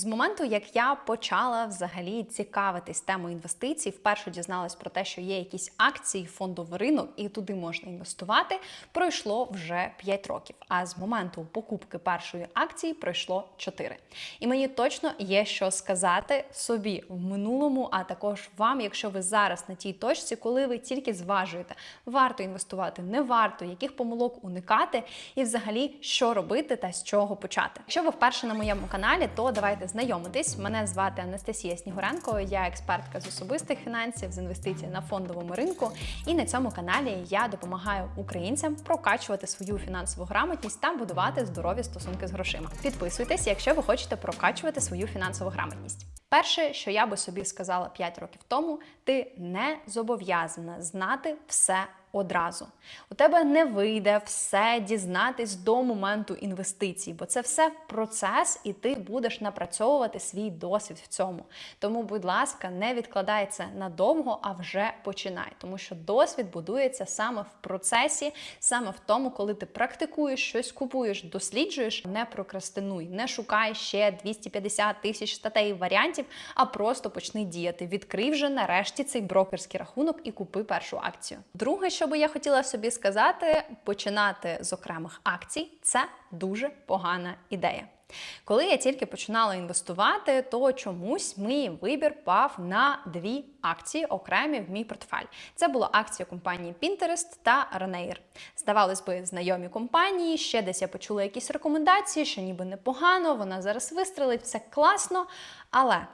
З моменту, як я почала взагалі цікавитись темою інвестицій, вперше дізналась про те, що є якісь акції, фондовий ринок, і туди можна інвестувати, пройшло вже 5 років. А з моменту покупки першої акції пройшло 4. І мені точно є що сказати собі в минулому, а також вам, якщо ви зараз на тій точці, коли ви тільки зважуєте, варто інвестувати, не варто, яких помилок уникати, і взагалі що робити та з чого почати. Якщо ви вперше на моєму каналі, то давайте знайомитись. Мене звати Анастасія Снігуренко, я експертка з особистих фінансів, з інвестицій на фондовому ринку. І на цьому каналі я допомагаю українцям прокачувати свою фінансову грамотність та будувати здорові стосунки з грошима. Підписуйтесь, якщо ви хочете прокачувати свою фінансову грамотність. Перше, що я би собі сказала 5 років тому, ти не зобов'язана знати все одразу. У тебе не вийде все дізнатись до моменту інвестицій, бо це все процес, і ти будеш напрацьовувати свій досвід в цьому. Тому, будь ласка, не відкладай це надовго, а вже починай. Тому що досвід будується саме в процесі, саме в тому, коли ти практикуєш щось, купуєш, досліджуєш, не прокрастинуй, не шукай ще 250 тисяч статей варіантів, а просто почни діяти. Відкрий вже нарешті цей брокерський рахунок і купи першу акцію. Друге, що би я хотіла собі сказати, починати з окремих акцій це дуже погана ідея. Коли я тільки починала інвестувати, то чомусь мій вибір пав на дві акції окремі в мій портфель. Це була акція компанії Pinterest та Raneir. Здавалось би, знайомі компанії. Ще десь я почула якісь рекомендації, що ніби непогано, вона зараз вистрелить, все класно. Але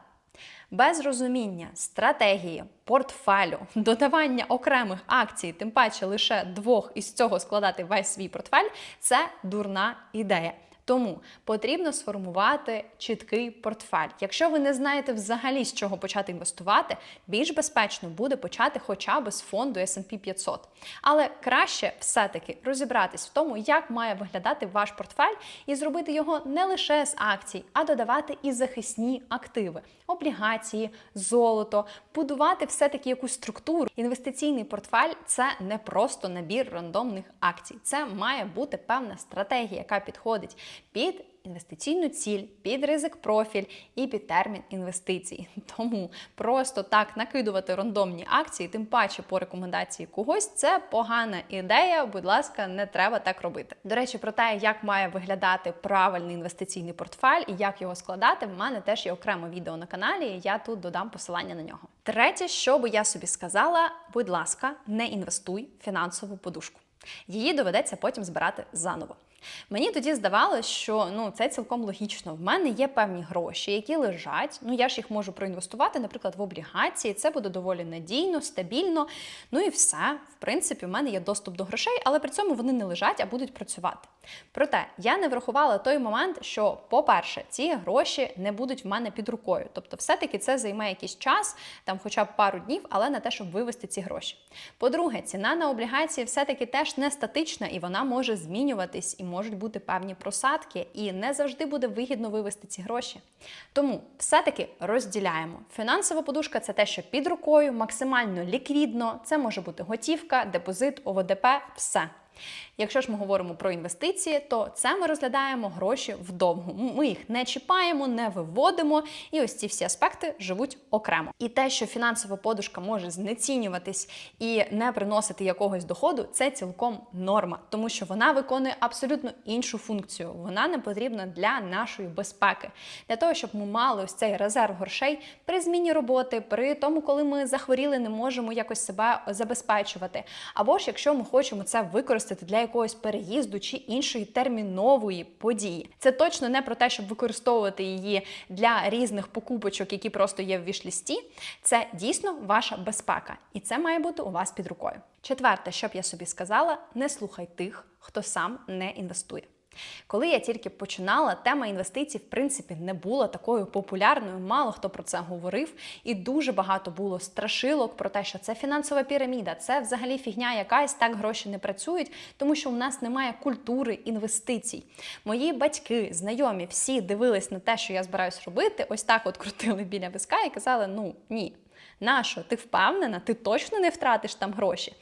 без розуміння стратегії, портфелю, додавання окремих акцій, тим паче лише двох із цього складати весь свій портфель це дурна ідея. Тому потрібно сформувати чіткий портфель. Якщо ви не знаєте взагалі з чого почати інвестувати, більш безпечно буде почати хоча б з фонду S&P 500. Але краще все-таки розібратись в тому, як має виглядати ваш портфель, і зробити його не лише з акцій, а додавати і захисні активи, облігації, золото, будувати все-таки якусь структуру. Інвестиційний портфель це не просто набір рандомних акцій. Це має бути певна стратегія, яка підходить під інвестиційну ціль, під ризик профіль і під термін інвестицій. Тому просто так накидувати рандомні акції, тим паче по рекомендації когось, це погана ідея. Будь ласка, не треба так робити. До речі, про те, як має виглядати правильний інвестиційний портфель і як його складати, в мене теж є окреме відео на каналі. Я тут додам посилання на нього. Третє, що би я собі сказала, будь ласка, не інвестуй фінансову подушку. Її доведеться потім збирати заново. Мені тоді здавалося, що ну це цілком логічно. В мене є певні гроші, які лежать. Ну я ж їх можу проінвестувати, наприклад, в облігації. Це буде доволі надійно, стабільно. Ну і все. В принципі, в мене є доступ до грошей, але при цьому вони не лежать, а будуть працювати. Проте я не врахувала той момент, що, по-перше, ці гроші не будуть в мене під рукою. Тобто, все-таки це займе якийсь час, там, хоча б пару днів, але на те, щоб вивести ці гроші. По-друге, ціна на облігації все-таки теж не статична і вона може змінюватись і можуть бути певні просадки, і не завжди буде вигідно вивести ці гроші. Тому все-таки розділяємо. Фінансова подушка це те, що під рукою, максимально ліквідно, це може бути готівка, депозит, ОВДП, все. Якщо ж ми говоримо про інвестиції, то це ми розглядаємо гроші вдовгу. Ми їх не чіпаємо, не виводимо, і ось ці всі аспекти живуть окремо. І те, що фінансова подушка може знецінюватись і не приносити якогось доходу, це цілком норма, тому що вона виконує абсолютно іншу функцію. Вона не потрібна для нашої безпеки, для того, щоб ми мали ось цей резерв грошей при зміні роботи, при тому, коли ми захворіли, не можемо якось себе забезпечувати. Або ж якщо ми хочемо це використати для якогось переїзду чи іншої термінової події. Це точно не про те, щоб використовувати її для різних покупочок, які просто є в вішлісті. Це дійсно ваша безпека, і це має бути у вас під рукою. Четверте, що б я собі сказала, не слухай тих, хто сам не інвестує. Коли я тільки починала, тема інвестицій, в принципі, не була такою популярною. Мало хто про це говорив, і дуже багато було страшилок про те, що це фінансова піраміда, це взагалі фігня якась, так гроші не працюють, тому що у нас немає культури інвестицій. Мої батьки, знайомі, всі дивились на те, що я збираюсь робити. Ось так от крутили біля виска і казали: ну ні. Нащо? Ти впевнена, ти точно не втратиш там гроші.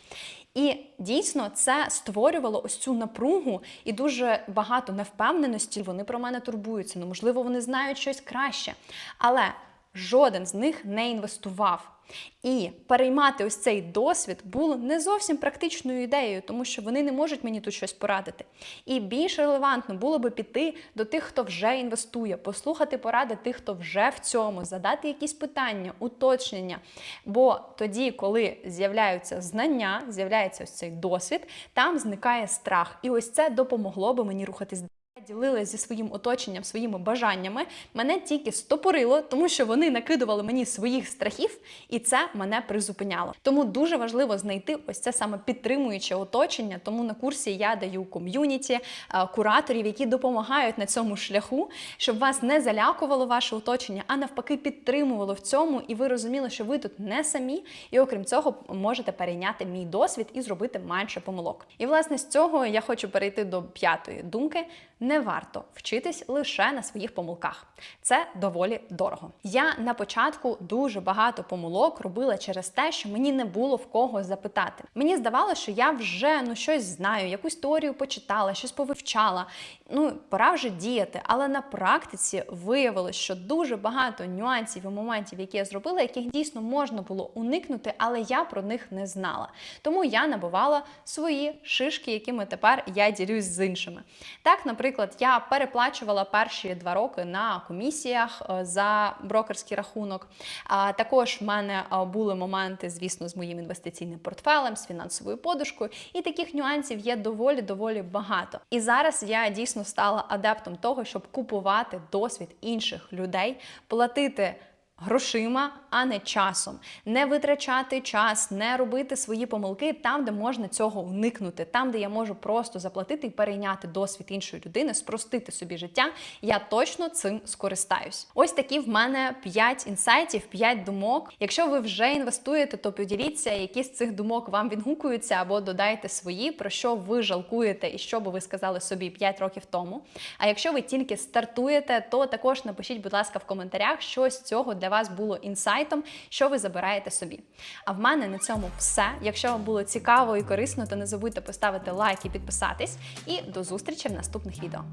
І дійсно це створювало ось цю напругу і дуже багато невпевненості. Вони про мене турбуються. Ну, можливо, вони знають щось краще. Але жоден з них не інвестував. І переймати ось цей досвід було не зовсім практичною ідеєю, тому що вони не можуть мені тут щось порадити. І більш релевантно було би піти до тих, хто вже інвестує, послухати поради тих, хто вже в цьому, задати якісь питання, уточнення. Бо тоді, коли з'являються знання, з'являється ось цей досвід, там зникає страх. І ось це допомогло би мені рухатись ділилася зі своїм оточенням, своїми бажаннями, мене тільки стопорило, тому що вони накидували мені своїх страхів, і це мене призупиняло. Тому дуже важливо знайти ось це саме підтримуюче оточення. Тому на курсі я даю ком'юніті, е, кураторів, які допомагають на цьому шляху, щоб вас не залякувало ваше оточення, а навпаки, підтримувало в цьому, і ви розуміли, що ви тут не самі, і окрім цього, можете перейняти мій досвід і зробити менше помилок. І власне з цього я хочу перейти до п'ятої думки не варто вчитись лише на своїх помилках. Це доволі дорого. Я на початку дуже багато помилок робила через те, що мені не було в кого запитати. Мені здавалося, що я вже ну щось знаю, якусь теорію почитала, щось повивчала. Ну, пора вже діяти. Але на практиці виявилось, що дуже багато нюансів і моментів, які я зробила, яких дійсно можна було уникнути, але я про них не знала. Тому я набувала свої шишки, якими тепер я ділюсь з іншими. Так, наприклад, я переплачувала перші два роки на комісіях е, за брокерський рахунок. А також в мене е, були моменти, звісно, з моїм інвестиційним портфелем, з фінансовою подушкою, і таких нюансів є доволі доволі багато. І зараз я дійсно стала адептом того, щоб купувати досвід інших людей, платити. Грошима, а не часом, не витрачати час, не робити свої помилки там, де можна цього уникнути, там, де я можу просто заплатити і перейняти досвід іншої людини, спростити собі життя. Я точно цим скористаюсь. Ось такі в мене 5 інсайтів, 5 думок. Якщо ви вже інвестуєте, то поділіться, які з цих думок вам відгукуються, або додайте свої, про що ви жалкуєте і що би ви сказали собі 5 років тому. А якщо ви тільки стартуєте, то також напишіть, будь ласка, в коментарях, що з цього для вас було інсайтом, що ви забираєте собі. А в мене на цьому все. Якщо вам було цікаво і корисно, то не забудьте поставити лайк і підписатись. І до зустрічі в наступних відео.